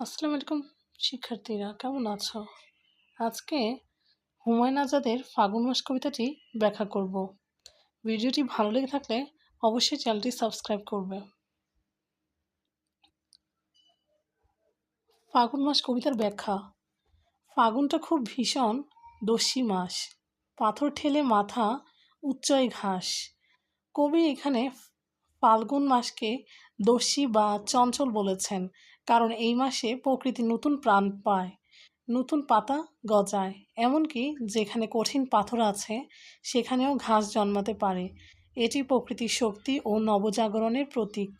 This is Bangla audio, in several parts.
আসসালামু আলাইকুম, শিক্ষার্থীরা, কেমন আছো? আজকে হুমায়ুন আজাদের ফাগুন মাস কবিতাটি ব্যাখ্যা করব। ভিডিওটি ভালো লেগে থাকলে অবশ্যই চ্যানেলটি সাবস্ক্রাইব করবে। ফাগুন মাস কবিতার ব্যাখ্যা। ফাগুনটা খুব ভীষণ দস্যি মাস। পাথর ঠেলে মাথা উচ্চয় ঘাস। কবি এখানে ফাল্গুন মাসকে দস্যি বা চঞ্চল বলেছেন, কারণ এই মাসে প্রকৃতি নতুন প্রাণ পায়, নতুন পাতা গজায়। এমনকি যেখানে কঠিন পাথর আছে, সেখানেও ঘাস জন্মাতে পারে। এটি প্রকৃতির শক্তি ও নবজাগরণের প্রতীক।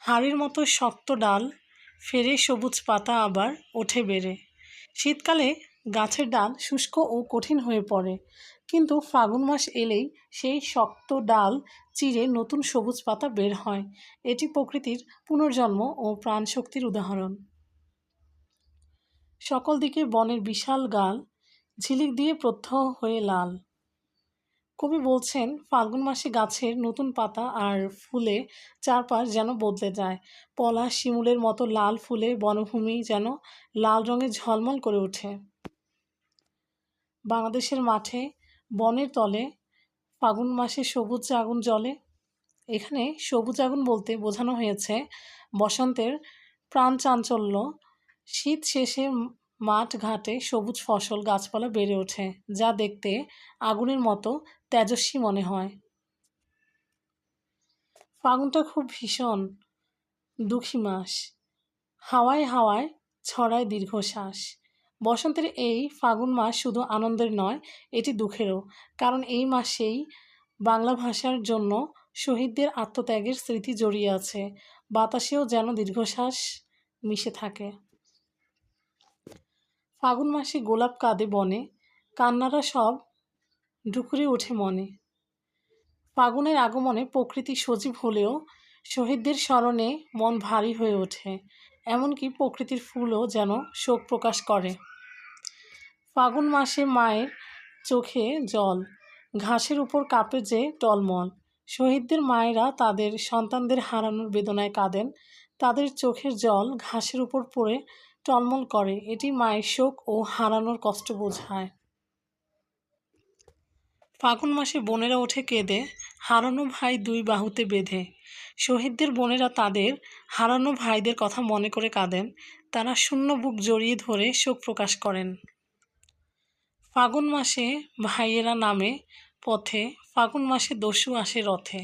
হাড়ির মতো শক্ত ডাল ফেরে সবুজ পাতা আবার ওঠে বেড়ে। শীতকালে গাছের ডাল শুষ্ক ও কঠিন হয়ে পড়ে কিন্তু ফাগুন মাস এলেই সেই শক্ত ডাল চিরে নতুন সবুজ পাতা বের হয়। এটি প্রকৃতির পুনর্জন্ম ও প্রাণশক্তির উদাহরণ। সকল দিকে বনের বিশাল গাল, ঝিলিক দিয়ে প্রত্যহ হয়ে লাল। কবি বলছেন, ফাল্গুন মাসে গাছের নতুন পাতা আর ফুলে চারপাশ যেন বদলে যায়। পলা শিমুলের মতো লাল ফুলে বনভূমি যেন লাল রঙে ঝলমল করে ওঠে। বাংলাদেশের মাঠে বনের তলে, ফাগুন মাসে সবুজ আগুন জ্বলে। এখানে সবুজ আগুন বলতে বোঝানো হয়েছে বসন্তের প্রাণ চাঞ্চল্য। শীত শেষে মাঠ ঘাটে সবুজ ফসল গাছপালা বেড়ে ওঠে, যা দেখতে আগুনের মতো তেজস্বী মনে হয়। ফাগুনটা খুব ভীষণ, দুঃখী মাস। হাওয়ায় হাওয়ায় ছড়ায় দীর্ঘশ্বাস। বসন্তের এই ফাগুন মাস শুধু আনন্দের নয়, এটি দুঃখেরও। কারণ এই মাসেই বাংলা ভাষার জন্য শহীদদের আত্মত্যাগের স্মৃতি জড়িয়ে আছে। বাতাসেও যেন দীর্ঘশ্বাস মিশে থাকে। ফাগুন মাসে গোলাপ কাঁদে বনে, কান্নারা সব ডুকুরে ওঠে মনে। ফাগুনের আগমনে প্রকৃতি সজীব হলেও শহীদদের স্মরণে মন ভারী হয়ে ওঠে। এমনকি প্রকৃতির ফুলও যেন শোক প্রকাশ করে। ফাগুন মাসে মায়ের চোখে জল, ঘাসের উপর কাঁপে যে টলমল। শহীদদের মায়েরা তাদের সন্তানদের হারানোর বেদনায় কাঁদেন, তাদের চোখের জল ঘাসের উপর পড়ে টলমল করে। এটি মায়ের শোক ও হারানোর কষ্ট বোঝায়। ফাগুন মাসে বোনেরা ওঠে কেঁদে, হারানো ভাই দুই বাহুতে বেঁধে। শহীদদের বোনেরা তাদের হারানো ভাইদের কথা মনে করে কাঁদেন। তারা শূন্য বুক জড়িয়ে ধরে শোক প্রকাশ করেন। ফাগুন মাসে ভাইয়েরা নামে পথে, ফাগুন মাসে দস্যু আসে রথে।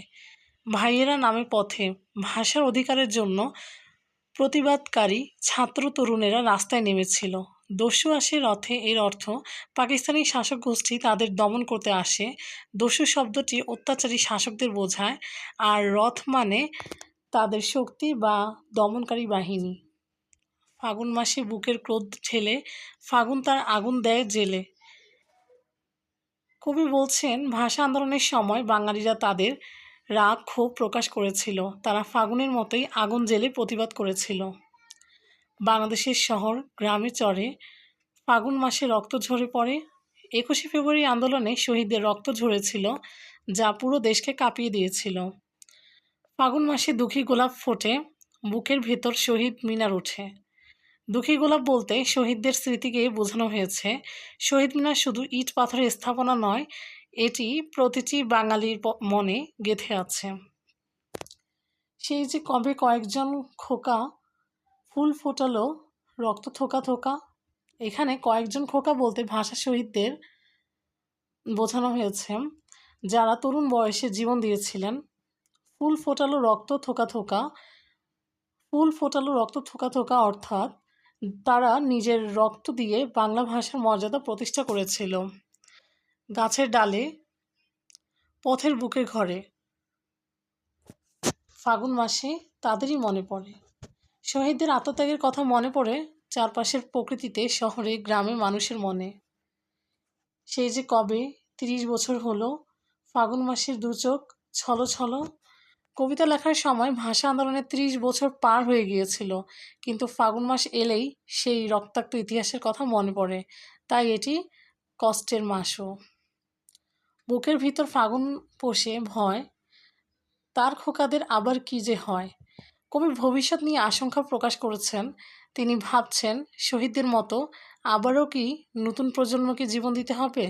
ভাইয়েরা নামে পথে, ভাষার অধিকারের জন্য প্রতিবাদকারী ছাত্র তরুণেরা রাস্তায় নেমেছিল। দস্যু আসে রথে এর অর্থ, পাকিস্তানি শাসক গোষ্ঠী তাদের দমন করতে আসে। দস্যু শব্দটি অত্যাচারী শাসকদের বোঝায় আর রথ মানে তাদের শক্তি বা দমনকারী বাহিনী। ফাগুন মাসে বুকের ক্রোধ ঠেলে ফাগুন তার আগুন দেয় জেলে। কবি বলছেন, ভাষা আন্দোলনের সময় বাঙালিরা তাদের রাগ ক্ষোভ প্রকাশ করেছিল। তারা ফাগুনের মতোই আগুন জেলে প্রতিবাদ করেছিল। বাংলাদেশের শহর গ্রামে চড়ে ফাগুন মাসে রক্ত ঝরে পড়ে। একুশে ফেব্রুয়ারি আন্দোলনে শহীদদের রক্ত ঝরেছিল, যা পুরো দেশকে কাঁপিয়ে দিয়েছিল। ফাগুন মাসে দুঃখী গোলাপ ফোটে, বুকের ভেতর শহীদ মিনার ওঠে। দুঃখী গোলাপ বলতে শহীদদের স্মৃতিকে বোঝানো হয়েছে। শহীদ মিনার শুধু ইট পাথরের স্থাপনা নয়, এটি প্রতিটি বাঙালির মনে গেঁথে আছে। সেই যে কবে কয়েকজন খোকা ফুল ফোটালো, রক্ত থোকা থোকা, এখানে কয়েকজন খোকা বলতে ভাষা শহীদদের বোঝানো হয়েছে। যারা তরুণ বয়সে জীবন দিয়েছিলেন, ফুল ফোটালো রক্ত থোকা থোকা, ফুল ফোটালো রক্ত থোকা থোকা অর্থাৎ তারা নিজের রক্ত দিয়ে বাংলা ভাষার মর্যাদা প্রতিষ্ঠা করেছিল। গাছের ডালে, পথের বুকে ঘরে। ফাগুন মাসে তাদেরই মনে পড়ে। শহীদদের আত্মত্যাগের কথা মনে পড়ে চারপাশের প্রকৃতিতে শহরে, গ্রামে মানুষের মনে। সেই যে কবে তিরিশ বছর হলো, ফাগুন মাসের দু চোখ ছলো ছলো কবিতা লেখার সময় ভাষা আন্দোলনের ত্রিশ বছর পার হয়ে গিয়েছিল, কিন্তু ফাগুন মাস এলেই সেই রক্তাক্ত ইতিহাসের কথা মনে পড়ে, তাই এটি কষ্টের মাসও। বুকের ভিতর ফাগুন পোষে ভয়, তার খোকাদের আবার কি যে হয়। কবি ভবিষ্যৎ নিয়ে আশঙ্কা প্রকাশ করেছেন, তিনি ভাবছেন শহীদদের মতো আবারও কি নতুন প্রজন্মকে জীবন দিতে হবে?